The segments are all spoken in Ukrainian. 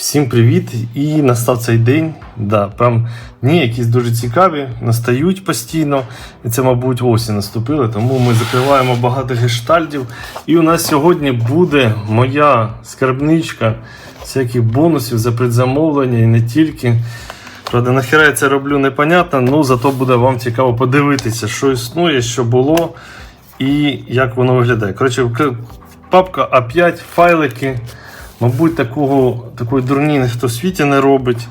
Всім привіт! І настав цей день. Да, прям дні якісь дуже цікаві, настають постійно. І це, мабуть, осінь наступила, тому ми закриваємо багато гештальдів. І у нас сьогодні буде моя скарбничка всяких бонусів за предзамовлення і не тільки. Правда, нахіра я це роблю непонятно, ну зато буде вам цікаво подивитися, що існує, що було і як воно виглядає. Коротше, папка А5, файлики. Мабуть, такого, такої дурні ніхто в світі не робить.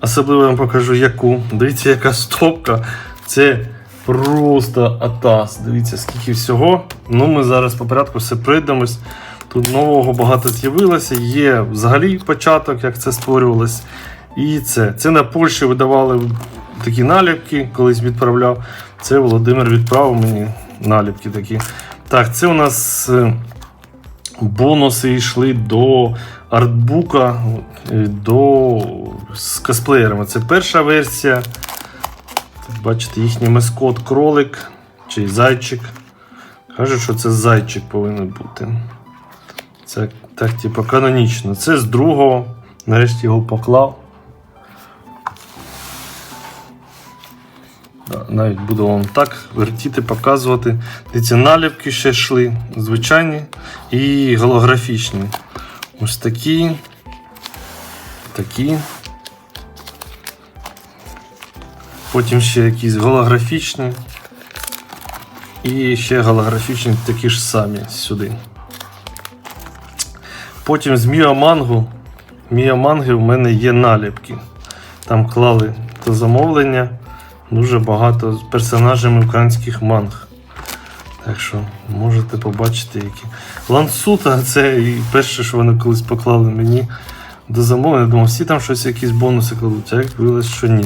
Особливо я вам покажу яку. Дивіться, яка стопка. Це просто атас. Дивіться, скільки всього. Ну, ми зараз по порядку все прийдемось. Тут нового багато з'явилося. Є взагалі початок, як це створювалось. І це. Це на Польщі видавали такі наліпки, колись відправляв. Це Володимир відправив мені наліпки такі. Так, це у нас. Бонуси йшли до артбука, е, до з косплеєрами. Це перша версія. Бачите, їхній маскот кролик чи зайчик. Кажуть, що це зайчик повинен бути. Це так, типу, канонічно. Це з другого. Нарешті його поклав. Навіть буду вам так вертіти, показувати. Дивіться, наліпки ще йшли, звичайні і голографічні. Ось такі. Такі. Потім ще якісь голографічні. І ще голографічні такі ж самі сюди. Потім з Міамангу. Міаманги в мене є наліпки. Там клали до замовлення дуже багато з персонажами українських манг. Так що можете побачити, які. Лансута це перше, що вони колись поклали мені до замовлення. Я думав, всі там щось якісь бонуси кладуть, а як виявилось, що ні.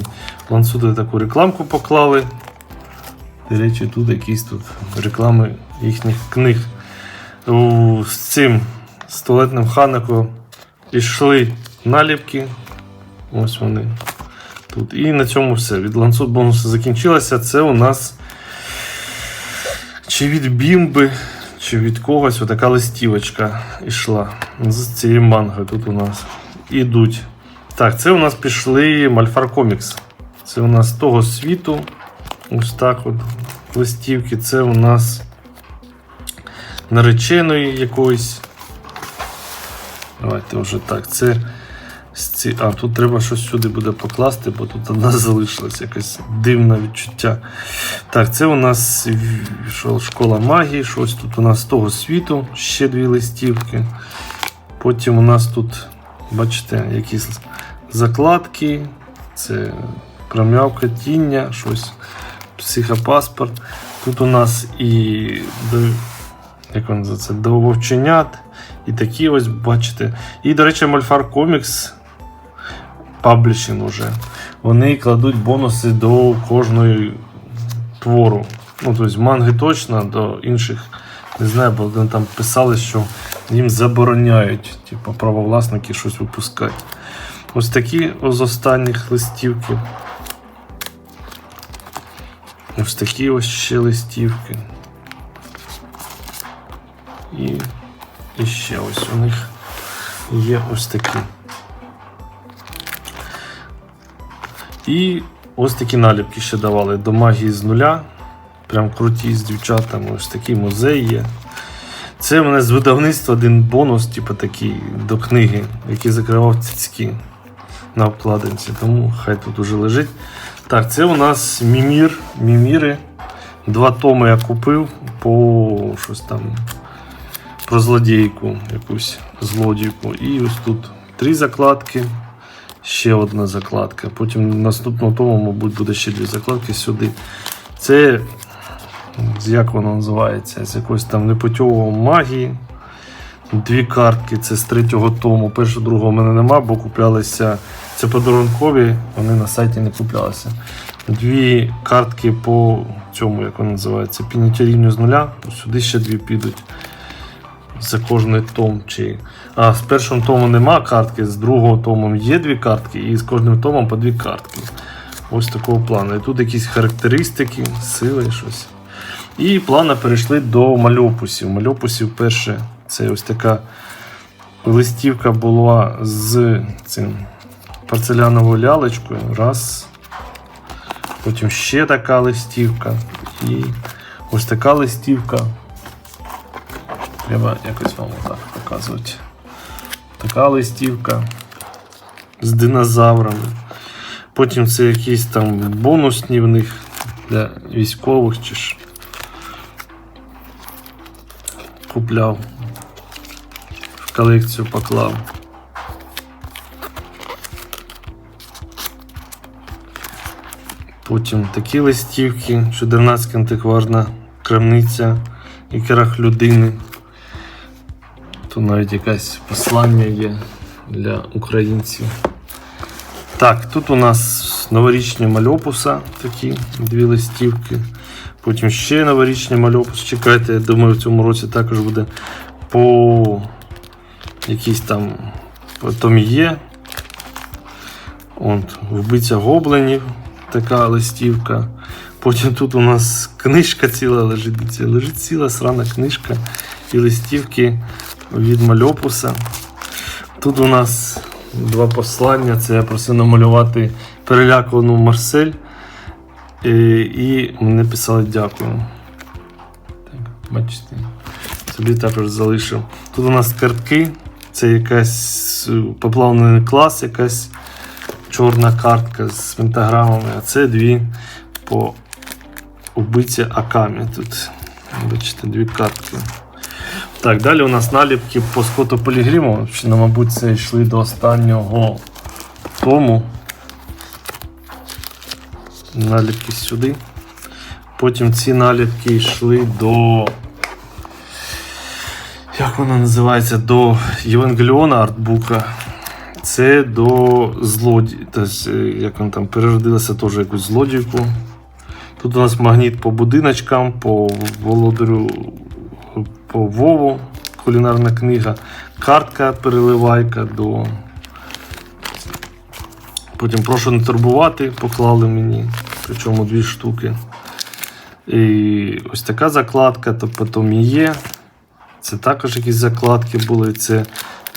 Лансута таку рекламку поклали. До речі, тут якісь тут реклами їхніх книг. З цим з туалетним ханако пішли наліпки. Ось вони. Тут. І на цьому все. Від ланцут бонусу закінчилося. Це у нас чи від бімби, чи від когось отака листівочка йшла з цієї манги. Тут у нас ідуть. Так, це у нас пішли Мальфар Комікс. Це у нас того світу. Ось так от листівки. Це у нас нареченої якоїсь. Давайте вже так. Це ці... А, тут треба щось сюди буде покласти, бо тут одна залишилась якесь дивне відчуття. Так, це у нас школа магії, щось тут у нас з того світу, ще дві листівки. Потім у нас тут, бачите, якісь закладки, це промявка тіння, щось, психопаспорт. Тут у нас і як він називається, до вовченят. І такі ось бачите. І, до речі, Мольфар Комікс паблішинг уже. Вони кладуть бонуси до кожної твору. Ну, тобто манги точно, до інших не знаю, бо вони там писали, що їм забороняють, типу, правовласники щось випускати. Ось такі з останніх листівки. Ось такі ось ще листівки. І, і ще ось у них є ось такі. І ось такі наліпки ще давали до магії з нуля. Прям круті з дівчатами. Ось такий музей є. Це в мене з видавництва один бонус, типу такий, до книги, який закривав цицьки на обкладинці. Тому хай тут уже лежить. Так, це у нас мімір, міміри. Два томи я купив по щось там про злодійку, якусь злодійку. І ось тут три закладки, ще одна закладка. Потім наступного тому, мабуть, буде ще дві закладки сюди. Це як воно називається? З якоїсь там непутьового магії. Дві картки, це з третього тому. Першого, другого в мене нема, бо куплялися. Це подарункові, вони на сайті не куплялися. Дві картки по цьому, як воно називається, підняття рівню з нуля. Сюди ще дві підуть за кожний том. Чи... А, з першого тому нема картки, з другого тому є дві картки, і з кожним томом по дві картки. Ось такого плану. І тут якісь характеристики, сили, щось. І плавно перейшли до мальопусів. Мальопусів перше це ось така листівка була з цим порцеляновою лялечкою. Раз. Потім ще така листівка. І ось така листівка. Треба якось вам отак показувати. Така листівка з динозаврами. Потім це якісь там бонусні в них для військових чи ж. Купляв. В колекцію поклав. Потім такі листівки, Чудернацька антикварна крамниця і керах людини. Тут навіть якесь послання є для українців. Так, тут у нас новорічні мальопуса, такі дві листівки. Потім ще новорічний мальопус. Чекайте, я думаю, в цьому році також буде по якийсь там потім є. От, вбиця гоблинів, така листівка. Потім тут у нас книжка ціла лежить. Лежить ціла срана книжка і листівки від мальопуса. Тут у нас два послання. Це я просив намалювати перелякувану Марсель. І, і мені писали дякую. Так, бачите, собі також залишив. Тут у нас картки. Це якась е, поплавлений клас, якась чорна картка з пентаграмами, а це дві по убиці Акамі. Тут, бачите, дві картки. Так, далі у нас наліпки по Скотту Полігріму. Ще, ну, мабуть, це йшли до останнього тому. Наліпки сюди. Потім ці наліпки йшли до. Як вона називається? До Євангеліона артбука. Це до злоді. Тобто, е, як він там переродилася теж якусь злодійку. Тут у нас магніт по будиночкам, по володарю, по Вову, кулінарна книга, картка переливайка до. Потім прошу не турбувати, поклали мені, причому дві штуки. І ось така закладка, то потім є. Це також якісь закладки були. Це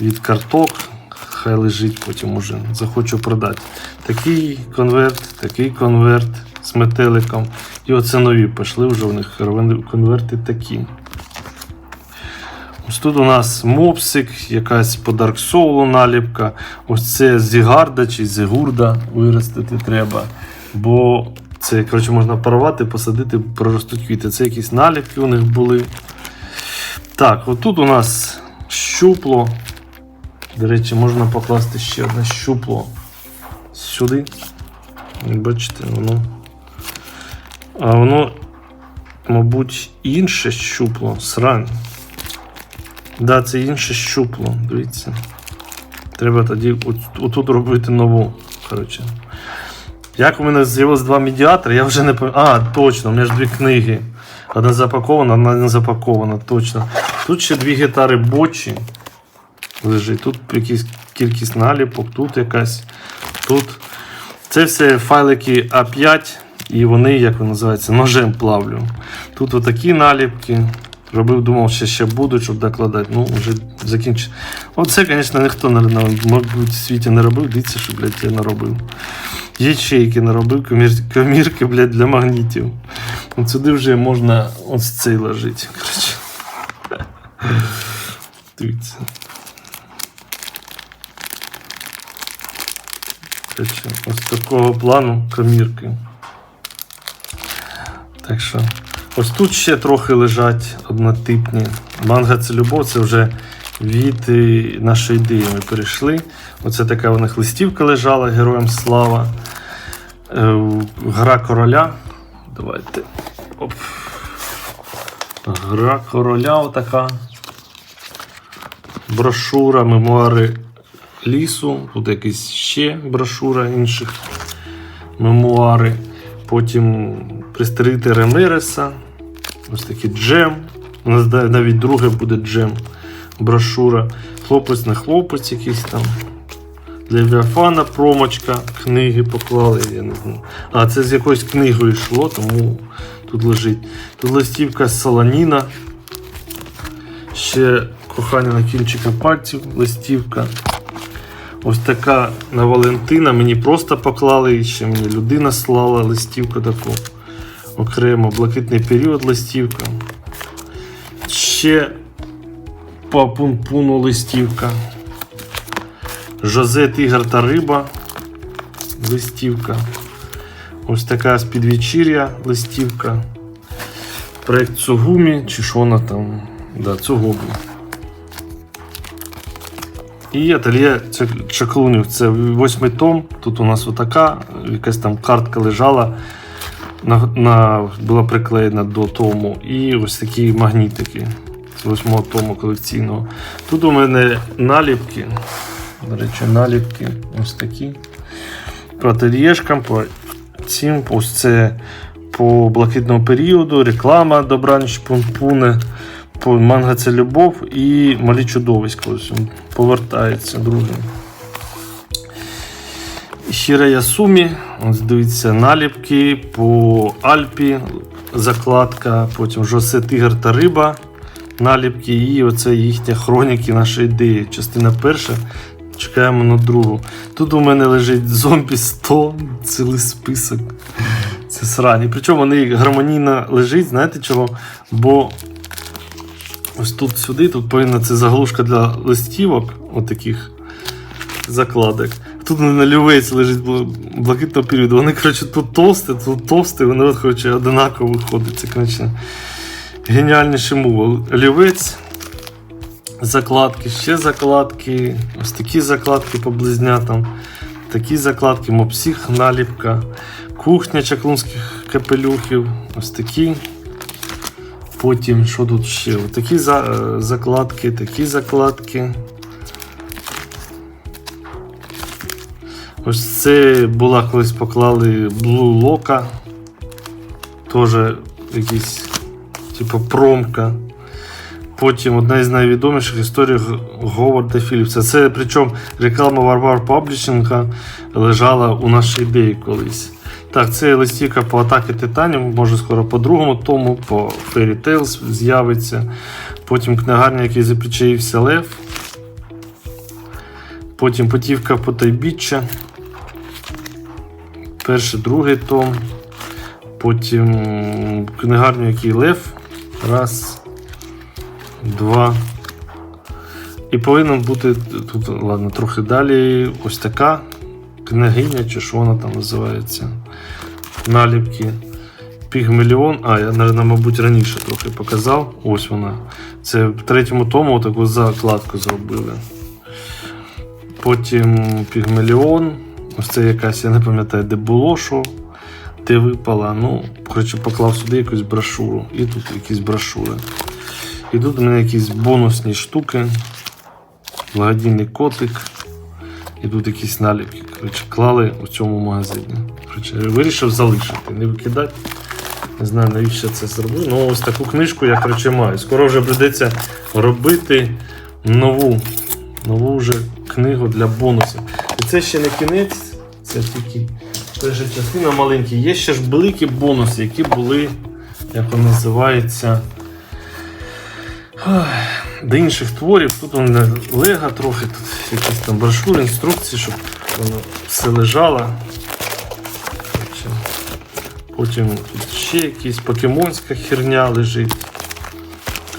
від карток. Хай лежить, потім уже захочу продати. Такий конверт, такий конверт з метеликом. І оце нові пішли вже у них конверти такі. Ось тут у нас мопсик, якась по Dark Soul наліпка. Ось це зігарда чи зігурда виростити треба. Бо це коротше, можна порвати, посадити, проростуть квіти. Це якісь наліпки у них були. Так, отут у нас щупло. До речі, можна покласти ще одне щупло сюди. Бачите, воно. А воно, мабуть, інше щупло, срань. Да, це інше щупло, дивіться. Треба тоді отут робити нову. Коротше. Як у мене з'явилось два медіатори, я вже не пам'ятаю. А, точно, у мене ж дві книги. Одна запакована, одна не запакована, точно. Тут ще дві гітари бочі лежить. Тут якась кількість наліпок, тут якась. Тут. Це все файлики А5, і вони, як вони називаються, ножем плавлю. Тут отакі наліпки. Робив, думав, що ще будуть, щоб докладати. Ну, вже закінчив. Оце, звісно, ніхто мабуть, в світі не робив. Дивіться, що, блядь, я наробив. Ячейки наробив, комір, комірки, блядь, для магнітів. От сюди вже можна ось цей ложити. Коротше. Дивіться. Коротше, ось такого плану комірки. Так що. Ось тут ще трохи лежать однотипні. Манга це любов, це вже від нашої ідеї ми перейшли. Оце така у них листівка лежала, Героям слава. Е, Гра короля. Давайте. Оп. Гра короля отака. Брошура, мемуари лісу. Тут якась ще брошура інших мемуари. Потім пристрелити Ремиреса. Ось такий джем. У нас навіть друге буде джем. Брошура. Хлопець на хлопець якийсь там. Для Віафана промочка, книги поклали, я не знаю. А, це з якоюсь книгою йшло, тому тут лежить. Тут листівка з Солоніна. Ще кохання на кінчиках пальців, листівка. Ось така на Валентина. Мені просто поклали і ще мені людина слала листівку таку. Окремо блакитний період листівка. Ще по пунпуну листівка. Жозе Тигр та Риба. Листівка. Ось така з підвечір'я листівка. Проект Цугумі, чи що вона там? Да, Цугумі. І ательє Чак- чаклунів. Це восьмий том. Тут у нас отака, якась там картка лежала, на, на, була приклеєна до тому. І ось такі магнітики з восьмого тому колекційного. Тут у мене наліпки. До речі, наліпки ось такі. По ательєшкам, по цим, ось це по блакитному періоду, реклама Добраніч Пунпуне, по манга це любов і малі чудовиська. Ось він повертається другим. Щира Ясумі, ось дивіться, наліпки по Альпі, закладка, потім Жосе Тигр та Риба, наліпки, і оце їхня хроніки нашої ідеї. Частина перша. Чекаємо на другу. Тут у мене лежить зомбі 100, цілий список. Це срані. Причому вони гармонійно лежить, знаєте чого? Бо ось тут сюди, тут повинна це заглушка для листівок, отаких закладок. Тут на лівець лежить блакитного періоду. Вони, коротше, тут товсті, тут товсті, вони от, коротше, одинаково виходять. Це, коротше, геніальніший мув. Олівець, закладки, ще закладки, ось такі закладки по близнятам, такі закладки, мопсіх, наліпка, кухня чаклунських капелюхів, ось такі. Потім, що тут ще? Такі е, закладки, такі закладки. Ось це була колись поклали Blue Loca. Теж якийсь, типу, промка. Потім одна із найвідоміших історій Говарда Філіпса. Це причому реклама Warbar Publishing лежала у нашій ідеї колись. Так, це листівка по атаки титанів, може скоро по другому тому, по Fairy Tales з'явиться. Потім книгарня, який запричаївся Лев. Потім Путівка по Тайбіччя. Перший, другий том. Потім книгарню, який Лев. Раз. Два. І повинен бути тут, ладно, трохи далі. Ось така княгиня, чи що вона там називається. Наліпки. Пігмеліон. А, я, мабуть, раніше трохи показав. Ось вона. Це в третьому тому таку закладку зробили. Потім Пігмеліон. Ось це якась, я не пам'ятаю, де було що, де випала. Ну, коротше, поклав сюди якусь брошуру. І тут якісь брошури. І тут у мене якісь бонусні штуки. Благодійний котик. І тут якісь наліпки. Коротше, клали у цьому магазині. Коротше, вирішив залишити, не викидати. Не знаю, навіщо це зробив. Ну, ось таку книжку я коротше, маю. Скоро вже прийдеться робити нову, нову вже книгу для бонусів. І це ще не кінець, це тільки перша частина маленька. Є ще ж великі бонуси, які були, як воно називається, ой, до інших творів. Тут мене лего трохи, тут якісь там брошури, інструкції, щоб воно все лежало. Потім тут ще якась покемонська херня лежить.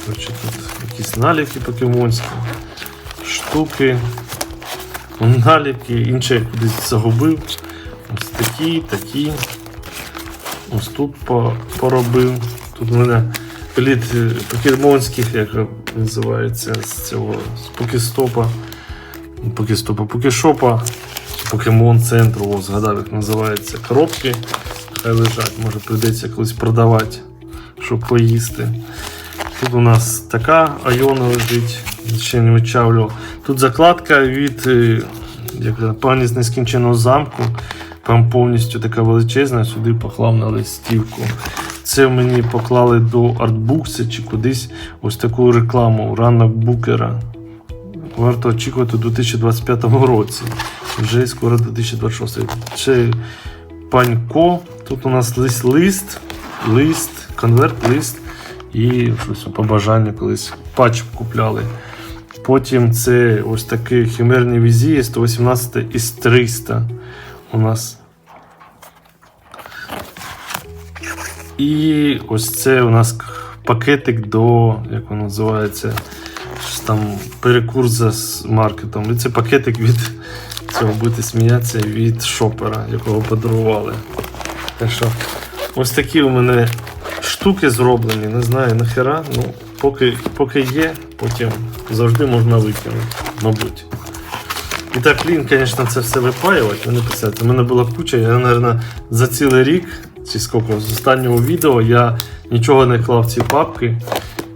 Коротше, тут якісь наліпки покемонські, штуки, наліпки, інше я кудись загубив. Ось такі, такі. Ось тут поробив. Тут у мене плід покемонських, як називається, з цього з покестопа. Покестопа, покешопа, покемон центру, згадав, як називається. Коробки. Хай лежать, може прийдеться колись продавати, щоб поїсти. Тут у нас така айона лежить, ще не вичавлював. Тут закладка від е, як, пані з нескінченого замку. Там повністю така величезна, сюди поклав на листівку. Це мені поклали до артбукса чи кудись ось таку рекламу ранок букера. Варто очікувати у 2025 році. Вже скоро 2026. Ще панько. Тут у нас лист, лист, лист, конверт, лист і щось побажання колись патч купляли. Потім це ось такі хімерні візії 118 із 300 у нас. І ось це у нас пакетик до, як воно називається, там перекур за маркетом. І це пакетик від цього будете сміятися від шопера, якого подарували. Так що ось такі у мене штуки зроблені, не знаю нахера. Ну, поки, поки є, потім завжди можна викинути, мабуть. І так, лін, звісно, це все випаювати, не писати. У мене була куча, я, мабуть, за цілий рік, чи скільки, з останнього відео я нічого не клав в ці папки.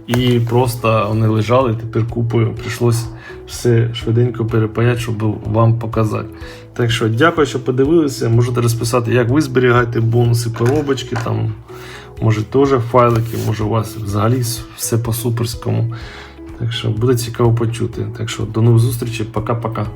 І просто вони лежали, тепер купою. Прийшлось все швиденько перепаяти, щоб вам показати. Так що дякую, що подивилися. Можете розписати, як ви зберігаєте бонуси, коробочки, там, може теж файлики, може у вас взагалі все по суперському. Так що буде цікаво почути. Так що до нових зустрічей, пока-пока.